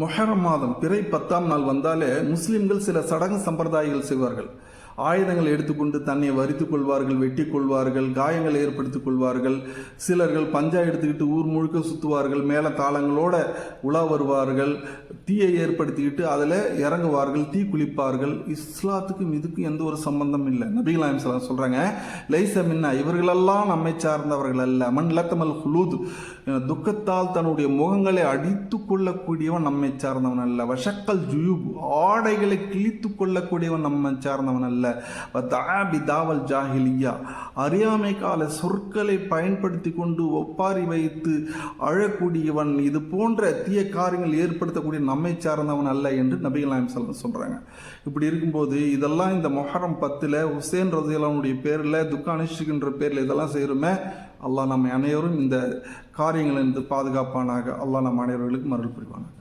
மொஹரம் மாதம் பிறை பத்தாம் நாள் வந்தாலே முஸ்லிம்கள் சில சடங்கு சம்பிரதாயங்கள் செய்வார்கள். ஆயுதங்கள் எடுத்துக்கொண்டு தன்னை வரித்து கொள்வார்கள் வெட்டி கொள்வார்கள் காயங்களை ஏற்படுத்திக் கொள்வார்கள். சிலர்கள் பஞ்சா எடுத்துக்கிட்டு ஊர் முழுக்க சுற்றுவார்கள் மேலே தாளங்களோட உலா வருவார்கள். தீயை ஏற்படுத்திக்கிட்டு அதில் இறங்குவார்கள் தீ குளிப்பார்கள். இஸ்லாத்துக்கும் இதுக்கும் எந்த ஒரு சம்பந்தம் இல்லை. நபிகளாயம் சலாம் சொல்கிறாங்க லைச மின்னா இவர்களெல்லாம் நம்மை சார்ந்தவர்கள் அல்ல. மண் லத்தமல் ஹுலூத். துக்கத்தால் தன்னுடைய முகங்களை அடித்து கொள்ளக்கூடியவன் நம்மை சார்ந்தவன் அல்ல. வஷக்கல் ஜுயூப் ஆடைகளை கிழித்து கொள்ளக்கூடியவன் நம்மை சார்ந்தவன் அல்ல. தாபி தாவல் ஜாஹிலியா அறியாமை கால சொற்களை பயன்படுத்தி கொண்டு ஒப்பாரி வைத்து அழக்கூடியவன் இது போன்ற தீய காரியங்கள் ஏற்படுத்தக்கூடிய நம்மை சார்ந்தவன் அல்ல என்று நபிகள் நாயம் சொல்ல சொல்றாங்க. இப்படி இருக்கும்போது இதெல்லாம் இந்த மொஹரம் பத்தில் ஹுசேன் ரசிகலானுடைய பேரில் துக்க பேரில் இதெல்லாம் செய்கிறோமே அல்லாஹ் நம்ம அனைவரும் இந்த காரியங்களிலிருந்து பாதுகாப்பானாக அல்லாஹ் நம்ம அனைவர்களுக்கும் அருள் புரிவானாக.